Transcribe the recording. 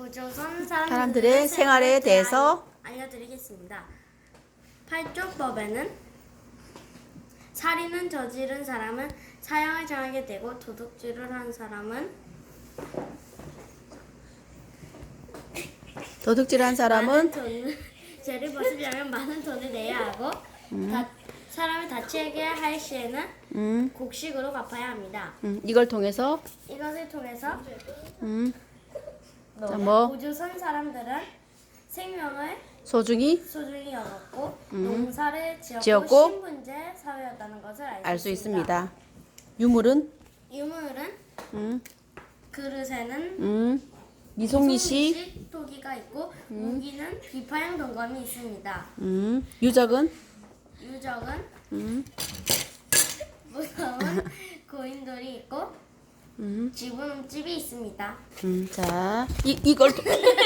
구조선 사람들의 생활에 대해서 알려드리겠습니다. 팔족법에는 살인은 저지른 사람은 사형을 정하게 되고 도둑질을 한 사람은 도둑질 한 사람은 많은 돈을 죄를 벗으려면 많은 돈을 내야 하고 다, 사람을 다치게 할 시에는 음, 곡식으로 갚아야 합니다. 음, 이걸 통해서 이것을 통해서 음, 자, 뭐? 구조선 사람들은 생명을 소중히? 소중히 여겼고 농사를 지었고, 지었고 신분제 사회였다는 것을 알 수 있습니다. 유물은? 유물은 음, 그릇에는 음, 미송리식 토기가 있고 무기는 비파형 동검이 있습니다. 음, 유적은? 유적은 음, 무서운 고인돌이 있고 음, 지붕집이 있습니다. 음, 자, 이, 이걸